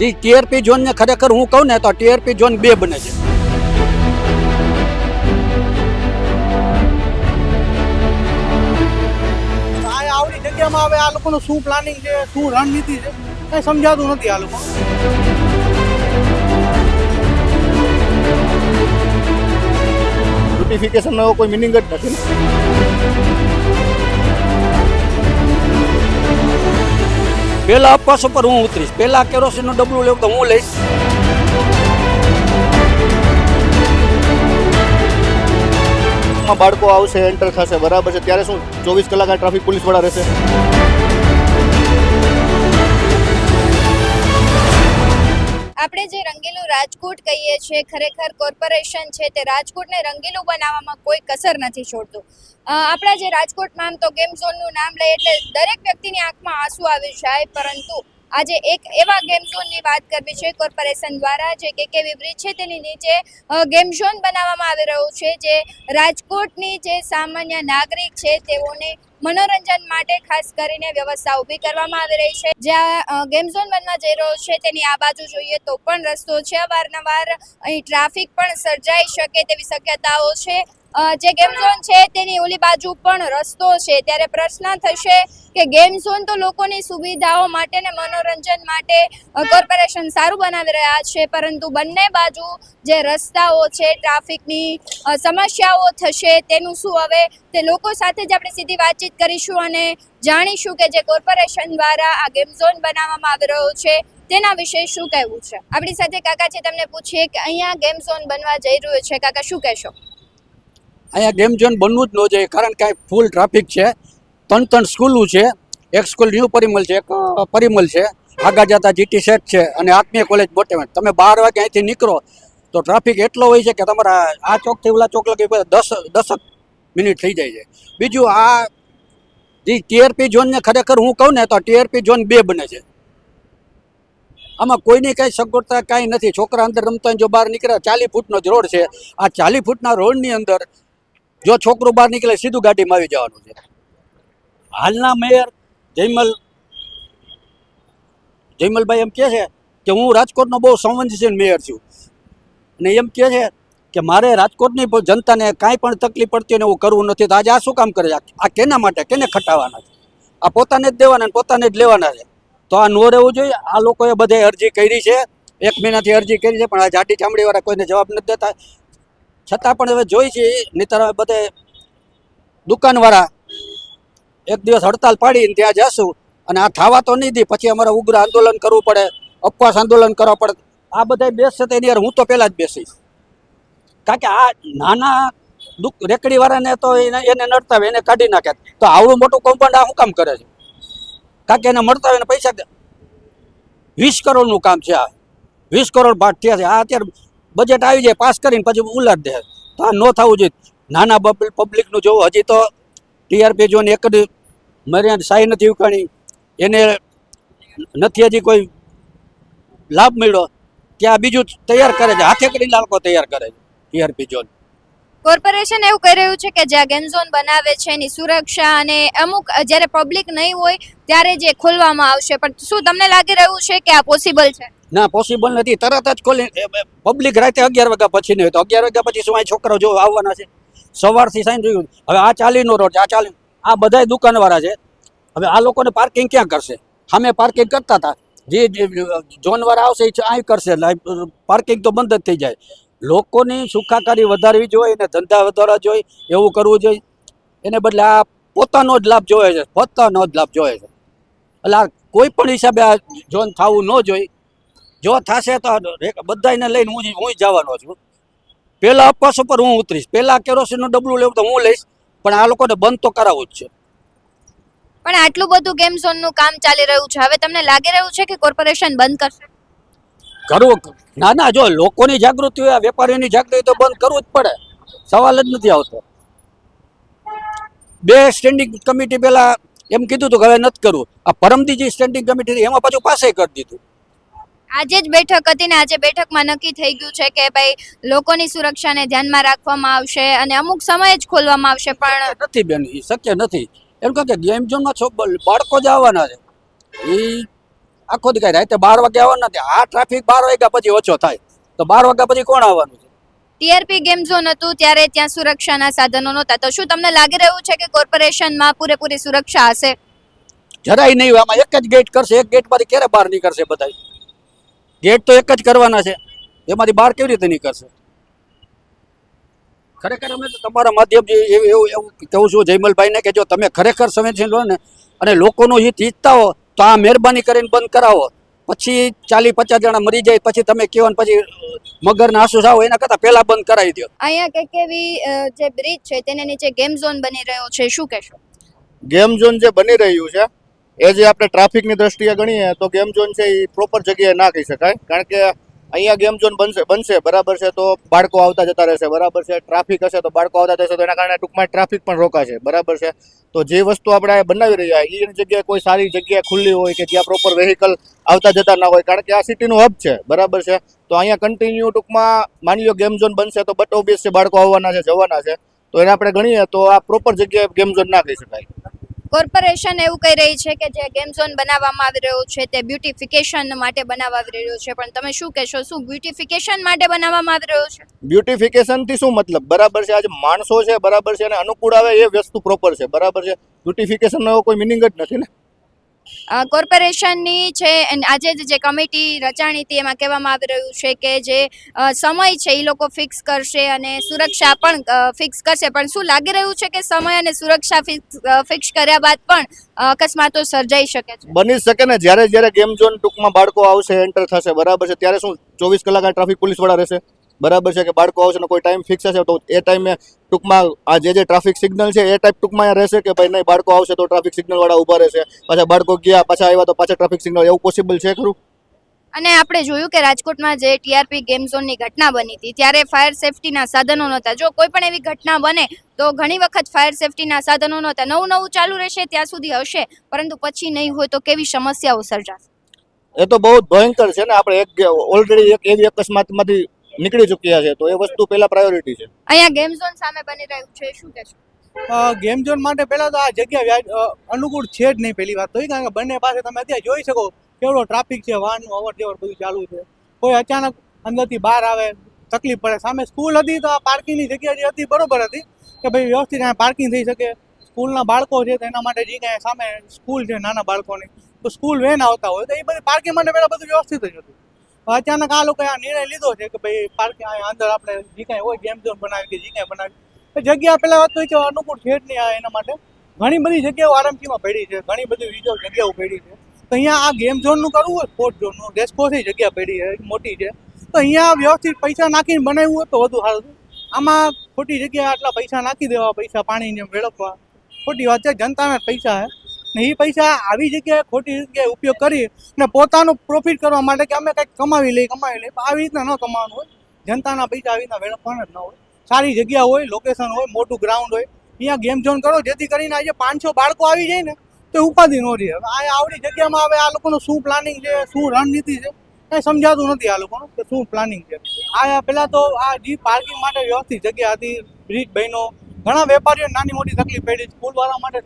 જે TRP zone ને ખરેખર હું કહું ને તો ટીઆરપી ઝોન બે બને છે. આ આવડી જગ્યામાં હવે આ લોકોનું શું પ્લાનિંગ છે શું રણનીતિ છે કઈ સમજાતું નથી આ લોકો. બ્યુટિફિકેશનનો એવો કોઈ મિનિંગ જ નથી પેલા અપવાસ ઉપર હું ઉતરીશ. પેલા કેરોસીનનું ડબલું લેવું તો હું લઈશ. બાળકો આવશે એન્ટર થશે. બરાબર છે. ત્યારે શું? ચોવીસ કલાક આ ટ્રાફિક પોલીસવાળા રહેશે. આપણે જે રંગીલું રાજકોટ કહીએ છીએ, ખરેખર કોર્પોરેશન છે તે રાજકોટને રંગીલું બનાવવામાં કોઈ કસર નથી છોડતું. આપણા જે રાજકોટમાં આમ તો ગેમ ઝોનનું નામ લઈએ એટલે દરેક વ્યક્તિની આંખમાં આંસુ આવી જાય, પરંતુ આજે એક એવા ગેમ ઝોનની વાત કરવી છે કોર્પોરેશન દ્વારા જે કેકેવી બ્રિજ છે તેની નીચે ગેમ ઝોન બનાવવામાં આવી રહ્યું છે, જે રાજકોટની જે સામાન્ય નાગરિક છે તેઓને મનોરંજન માટે ખાસ કરીને વ્યવસ્થા ઊભી કરવામાં આવી રહી છે. જ્યાં ગેમ ઝોન બનવા જઈ રહ્યો છે તેની આ બાજુ જોઈએ તો પણ રસ્તો છે અવારનવાર અહીં ટ્રાફિક પણ સર્જાઈ શકે તેવી શક્યતાઓ છે. જે ગેમ ઝોન છે, તેની ઓલી બાજુ પણ રસ્તો છે. ત્યારે પ્રશ્ન થશે કે ગેમ ઝોન તો લોકોની સુવિધાઓ માટે ને મનોરંજન માટે કોર્પોરેશન સારું બનાવી રહ્યા છે, પરંતુ બંને બાજુ જે રસ્તાઓ છે ટ્રાફિકની સમસ્યાઓ થશે તેનું શું હવે તે લોકો સાથે જ આપણે સીધી વાતચીત કરીશું અને જાણીશું કે જે કોર્પોરેશન દ્વારા આ ગેમ ઝોન બનાવવામાં આવી રહ્યો છે, તેના વિશે શું કહેવું છે. આપણી સાથે કાકા છે તમને પૂછીએ કે અહીંયા ગેમ ઝોન બનવા જઈ રહ્યો છે. કાકા, શું કહેશો? અહીંયા ગેમ ઝોન બનવું જ ન જોઈએ, કારણ કે ફૂલ ટ્રાફિક છે. ત્રણ ત્રણ સ્કૂલો છે. એક સ્કૂલ ન્યૂ પરિમલ છે, એક પરિમલ છે. આગળ જતા જીટી સેટ છે અને આત્મીય કોલેજ બોટેવન તમે બાર વાગે અહીંથી નીકળો, તો ટ્રાફિક એટલો હોય છે કે તમારા આ ચોકથી ઓલા ચોક લગી દસ, દસક મિનિટ થઈ જાય છે. બીજું આ જે ટીઆરપી ઝોનને ખરેખર હું કહું ને તો ટીઆરપી ઝોન બે બને છે. આમાં કોઈની કાંઈ સગવડતા કાંઈ નથી. છોકરા અંદર રમતા જો બહાર નીકળે ચાલીસ ફૂટનો જ રોડ છે. આ ચાલીસ ફૂટના રોડની અંદર જો છોકરો બહાર નીકળે, સીધું ગાડીમાં આવી જવાનું છે. હાલના મેયર જયમલ, જયમલભાઈ એમ કહે છે કે હું રાજકોટનો બહુ સંવેદનશીલ મેયર છું. અને એમ કહે છે કે મારે રાજકોટની જનતાને કાંઈ પણ તકલીફ પડતી હોય એવું કરવું નથી, તો આજે આ શું કામ કરે આ- કેના માટે? કેને ખટાવવાના છે? આ પોતાને જ દેવાના પોતાને જ લેવાના છે. તો આ નો રહેવું જોઈએ. આ લોકોએ બધે અરજી કરી છે. એક મહિનાથી અરજી કરી છે, પણ આ જાડી ચામડીવાળા કોઈને જવાબ નથી દેતા. છતાં પણ હવે જોઈ છે, નહીતર બધે દુકાનવાળા એક દિવસ હડતાલ પાડીને ત્યાં જશું. અને આ થવા તો નહીં દે, પછી અમારે ઉગ્ર આંદોલન કરવું પડે, અપવાસ આંદોલન કરવા પડે. આ બધા બેસશે તો એની હું તો પહેલાં જ બેસીશ. કારણ કે આ નાના દુઃખ રેકડીવાળાને તો એને એને નડતા હોય, એને કાઢી નાખે. તો આવડું મોટું કમ્પાઉન્ડ આ શું કામ કરે છે? કારણ કે એને મળતા હોય એને પૈસા. વીસ કરોડનું કામ છે આ. વીસ કરોડ ભાટ થયા છે. આ અત્યારે બજેટ આવી જાય, પાસ કરીને પછી ઉલાટ દે. તો આ ન થવું જોઈએ. નાના પબ્લિકનું જોવું, હજી તો ટીઆરપી જોઈને એક જ મર્યાદા સાઈ નથી ઉકાણી એને નથી હજી કોઈ લાભ મળ્યો. ત્યાં બીજું તૈયાર કરે છે. હાથે કરીને લાલકો તૈયાર કરે છે ટીઆરપી ઝોન કોર્પોરેશન એવું કહી રહ્યું છે કે જ્યાં ગેમ ઝોન બનાવે છે, એની સુરક્ષા અને અમુક, જ્યારે પબ્લિક નહીં હોય, ત્યારે જે ખોલવામાં આવશે. પણ શું તમને લાગી રહ્યું છે કે આ પોસિબલ છે? ના પોસિબલ નથી. તરત જ ખોલી પબ્લિક રાતે અગિયાર વાગ્યા પછી નહીં તો અગિયાર વાગ્યા પછી શું છોકરો જો આવવાના છે? સવારથી સાંજ જોયું હવે આ ચાલીનો રોડ આ ચાલી, આ બધાય દુકાનવાળા છે. હવે આ લોકોને પાર્કિંગ ક્યાં કરશે? સામે પાર્કિંગ કરતા હતા. જે ઝોનવાળા આવશે એ અહીં કરશે, એટલે પાર્કિંગ તો બંધ જ થઈ જાય. લોકોની સુખાકારી વધારવી જોઈએ એને ધંધા વધારવા જોઈએ, એવું કરવું જોઈએ. એને બદલે આ પોતાનો જ લાભ જોવે છે, પોતાનો જ લાભ જોવે છે. એટલે આ કોઈ પણ હિસાબે આ ઝોન થવું ન જોઈએ. જો થશે તો બધાને બધાયને લઈને હું હું જવાનો છું. પહેલાં અપવાસ ઉપર હું ઉતરીશ. પહેલા કેરોસીનનું ડબલું લેવું તો હું લઈશ પણ આ લોકોને બંધ તો કરાવવું જ છે. પણ આટલું બધું ગેમ ઝોનનું કામ ચાલી રહ્યું છે. હવે તમને લાગી રહ્યું છે કે કોર્પોરેશન બંધ કરશે? કરવું ના ના જો લોકોની જાગૃતિ હોય વેપારીઓની જાગૃતિ તો બંધ કરવું જ પડે. સવાલ જ નથી આવતો. બે સ્ટેન્ડિંગ કમિટી પહેલાં એમ કીધું હતું કે હવે નથી કરવું. આ પરમદીજી સ્ટેન્ડિંગ કમિટી એમાં પાછું પાસે કરી દીધું. આજે જ બેઠક હતી ને આજે બેઠકમાં નક્કી થઈ ગયું છે કે ભાઈ લોકોની સુરક્ષાને ધ્યાનમાં રાખવામાં આવશે અને અમુક સમય જ ખોલવામાં આવશે પણ નથી બેન એ શક્ય નથી. એમ કહે કે ગેમ ઝોનમાં છો બાળકો જ આવવાના છે. એ આખો દી કાંઈ રાતે બાર વાગે આવવાના નથી આ ટ્રાફિક બાર વાગ્યા પછી ઓછો થાય. તો બાર વાગ્યા પછી કોણ આવવાનું છે? ટીઆરપી ગેમ ઝોન હતું ત્યારે ત્યાં સુરક્ષાના સાધનો નહોતા. તો શું તમને લાગી રહ્યું છે કે કોર્પોરેશનમાં પૂરેપૂરી સુરક્ષા હશે? જરાય નહીં. આમાં એક જ ગેટ કરશે. એક ગેટમાંથી ક્યારે બહાર નીકળશે બધા ગેટ તો એક જ કરવાના છે. એમાંથી બહાર કેવી રીતે નીકળશે? ખરેખર અમે તો તમારા માધ્યમથી એવું એવું એવું કહું છું જયમલભાઈને કે જો તમે ખરેખર સંવેદનશીલ હો ને અને લોકોનું હિત ઈચ્છતા હો તો આ મહેરબાની કરીને બંધ કરાવો. પછી ચાલી પચાસ જણા મરી જાય પછી તમે કહો ને પછી મગરના આંસુ આવો એના કરતાં પહેલા બંધ કરાવી દો અહીંયા કેકેવી જે બ્રિજ છે તેને નીચે ગેમ ઝોન બની રહ્યો છે શું કહેશો? ગેમ ઝોન જે બની રહ્યું છે એ જે આપણે ટ્રાફિકની દ્રષ્ટિએ ગણીએ તો ગેમ ઝોન છે એ પ્રોપર જગ્યાએ ના કહી શકાય. કારણ કે અહીંયા ગેમ ઝોન બનશે બનશે, બરાબર છે તો બાળકો આવતા જતા રહેશે, બરાબર છે ટ્રાફિક હશે તો બાળકો આવતા જશે, તો એના કારણે ટૂંકમાં ટ્રાફિક પણ રોકાશે, બરાબર છે. તો જે વસ્તુ આપણે બનાવી રહ્યા એ જગ્યાએ કોઈ સારી જગ્યા ખુલ્લી હોય કે જ્યાં પ્રોપર વેહિકલ આવતા જતા ના હોય, કારણ કે આ સિટીનું હબ છે, બરાબર છે. તો અહીંયા કન્ટિન્યુ ટૂંકમાં માની લો ગેમ ઝોન બનશે તો બટ ઓબ્વિયસ છે બાળકો આવવાના છે, જવાના છે. તો એને આપણે ગણીએ તો આ પ્રોપર જગ્યાએ ગેમ ઝોન ના કહી શકાય. કોર્પોરેશન એવું કહી રહી છે કે જે ગેમ ઝોન બનાવવામાં આવી રહ્યો છે, તે બ્યુટિફિકેશન માટે બનાવવા આવી રહ્યો છે. પણ તમે શું કહેશો? શું બ્યુટિફિકેશન માટે બનાવવામાં આવી રહ્યો છે? બ્યુટિફિકેશનથી શું મતલબ? બરાબર છે, આજે માણસો છે, બરાબર છે, અને અનુકૂળ આવે એ વસ્તુ પ્રોપર છે. બરાબર છે. બ્યુટિફિકેશન નો કોઈ મિનિંગ જ નથી ને? કોર્પોરેશનની છે આજે જે કમિટી રચાણી હતી, એમાં કહેવામાં આવી રહ્યું છે કે જે સમય છે એ લોકો ફિક્સ કરશે અને સુરક્ષા પણ ફિક્સ કરશે. પણ શું લાગી રહ્યું છે કે સમય અને સુરક્ષા ફિક્સ કર્યા બાદ પણ અકસ્માતો સર્જાઈ શકે છે? બની શકે ને. જ્યારે જ્યારે ગેમ ઝોન ટૂંકમાં બાળકો આવશે એન્ટર થશે, બરાબર છે. ત્યારે શું? ચોવીસ કલાક આ ટ્રાફિક પોલીસવાળા રહેશે? બરાબર છે કે બાળકો આવશે ને કોઈ ટાઈમ ફિક્સ હશે તો એ ટાઈમે ટૂંકમાં આ જે જે ટ્રાફિક સિગ્નલ છે એ ટાઈપ ટૂંકમાં રહેશે કે ભાઈ નહીં બાળકો આવશે તો ટ્રાફિક સિગ્નલ વાળા ઊભા રહેશે. પાછા બાળકો ગયા પાછા આવ્યા તો પાછા ટ્રાફિક સિગ્નલ એવું પોસિબલ છે ખરું? અને આપણે જોયું કે રાજકોટમાં જે ટીઆરપી ગેમ ઝોનની ઘટના બની હતી ત્યારે ફાયર સેફટીના સાધનો નહોતા. જો કોઈ પણ એવી ઘટના બને તો ઘણી વખત ફાયર સેફટીના સાધનો નહોતા. નવું નવું ચાલુ રહેશે ત્યાં સુધી હશે. પરંતુ પછી નહીં હોય તો કેવી સમસ્યાઓ સર્જાશે? એ તો બહુ ભયંકર છે ને આપણે એક ઓલરેડી એક એવી અકસ્માતમાંથી નીકળી ચૂક્યા છે. તો એ વસ્તુ પહેલા પ્રાયોરિટી છે. અહીંયા ગેમ ઝોન સામે બની રહ્યું છે શું કહેશો? ગેમ ઝોન માટે પહેલા તો આ જગ્યા અનુકૂળ છે જ નહીં પહેલી વાત તો કારણ કે બંને પાસે તમે અત્યારે જોઈ શકો કેવડો ટ્રાફિક છે વાહનનું અવર જવર બધું ચાલુ છે. કોઈ અચાનક અંદરથી બહાર આવે તકલીફ પડે. સામે સ્કૂલ હતી તો આ પાર્કિંગની જગ્યા જે હતી બરોબર હતી કે ભાઈ વ્યવસ્થિત અહીંયા પાર્કિંગ થઈ શકે. સ્કૂલના બાળકો છે તો એના માટે જે કાંઈ સામે સ્કૂલ છે નાના બાળકોની. તો સ્કૂલ વેન આવતા હોય તો એ બધી પાર્કિંગ માટે પહેલાં બધું વ્યવસ્થિત જ હતું. અચાનક આ લોકોએ આ નિર્ણય લીધો છે કે ભાઈ પાર્કિંગ અંદર આપણે જે કાંઈ હોય ગેમ ઝોન બનાવી કે જે કાંઈ બનાવી જગ્યા પેલા વાત તો એ કે અનુકૂળ છે નહીં આ એના માટે. ઘણી બધી જગ્યાઓ આરએમસીમાં પડી છે, ઘણી બધી બીજો જગ્યાઓ પડી છે. તો અહીંયા આ ગેમ ઝોનનું કરવું હોય સ્પોર્ટ ઝોનનું રેસકોર્સની જગ્યા પડી છે મોટી છે. તો અહીંયા વ્યવસ્થિત પૈસા નાખીને બનાવ્યું હોય તો વધુ સારું આમાં ખોટી જગ્યાએ આટલા પૈસા નાખી દેવા, પૈસા પાણીને વેળવવા ખોટી વાત છે, જનતાના પૈસા છે. ને એ પૈસા આવી જગ્યાએ ખોટી જગ્યાએ ઉપયોગ કરી ને પોતાનું પ્રોફિટ કરવા માટે કે અમે કંઈક કમાવી લઈએ કમાવી લઈએ. આવી રીતના ન કમાવાનું હોય. જનતાના પૈસા આવી રીતના વેડફવાના જ ન હોય. સારી જગ્યા હોય લોકેશન હોય, મોટું ગ્રાઉન્ડ હોય. અહીંયા ગેમ ઝોન કરો, જેથી કરીને આજે પાંચસો બાળકો આવી જાય ને, તો ઉપાધિ ન રહે. હવે આ આવડી જગ્યામાં હવે આ લોકોનું શું પ્લાનિંગ છે, શું રણનીતિ છે, કંઈ સમજાતું નથી આ લોકોનું કે શું પ્લાનિંગ છે. આ પહેલાં તો આ જી પાર્કિંગ માટે વ્યવસ્થિત જગ્યા હતી. બ્રિજ બહેનો ઘણા વેપારીઓ નાની મોટી તકલીફ પડી. સ્કૂલવાળા માટે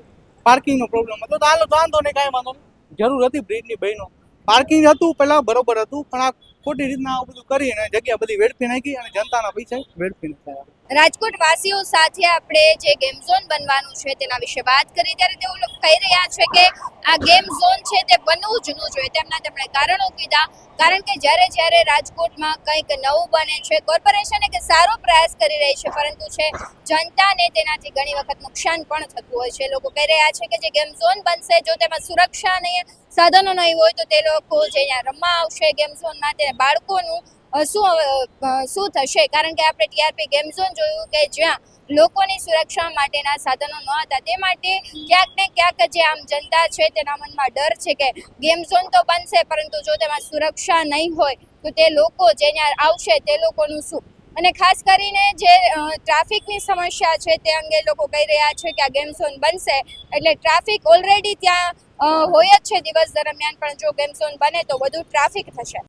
પાર્કિંગનો પ્રોબ્લેમ હતો. તો હાલો, વાંધો નહીં, કાંઈ વાંધો જરૂર હતી બ્રિજની બહેનો. પાર્કિંગ હતું, પહેલાં બરોબર હતું, પણ આ ખોટી રીતના આ બધું કરીને જગ્યા બધી વેડફી નાખી અને જનતાના પૈસા વેડફી નાખ્યા. રાજકોટ વાસીઓ સાથે આપણે જે ગેમ ઝોન બનવાનું છે તેના વિશે વાત કરી. ત્યારે તેઓ લોકો કહી રહ્યા છે કે આ ગેમ ઝોન છે તે બનવું જ ન જોઈએ. તેમના તેમણે કારણો કીધા. કારણ કે જ્યારે જ્યારે રાજકોટમાં કંઈક નવું બને છે કોર્પોરેશન એક સારો પ્રયાસ કરી રહી છે, પરંતુ છે જનતાને તેનાથી ઘણી વખત નુકસાન પણ થતું હોય છે. લોકો કહી રહ્યા છે કે જે ગેમ ઝોન બનશે, જો તેમાં સુરક્ષા નહીં સાધનો નહીં હોય, તો તે લોકો જે રમવા આવશે ગેમ ઝોનમાં તે બાળકોનું શું શું થશે? કારણ કે આપણે ટીઆરપી ગેમ ઝોન જોયું કે જ્યાં લોકોની સુરક્ષા માટેના સાધનો ન હતા. તે માટે ક્યાંક ને ક્યાંક જે આમ જનતા છે તેના મનમાં ડર છે કે ગેમ ઝોન તો બનશે, પરંતુ જો તેમાં સુરક્ષા નહીં હોય, તો તે લોકો જે ત્યાં આવશે તે લોકોનું શું? અને ખાસ કરીને જે ટ્રાફિકની સમસ્યા છે તે અંગે લોકો કહી રહ્યા છે કે આ ગેમ ઝોન બનશે. એટલે ટ્રાફિક ઓલરેડી ત્યાં હોય જ છે દિવસ દરમિયાન, પણ જો ગેમ ઝોન બને તો વધુ ટ્રાફિક થશે.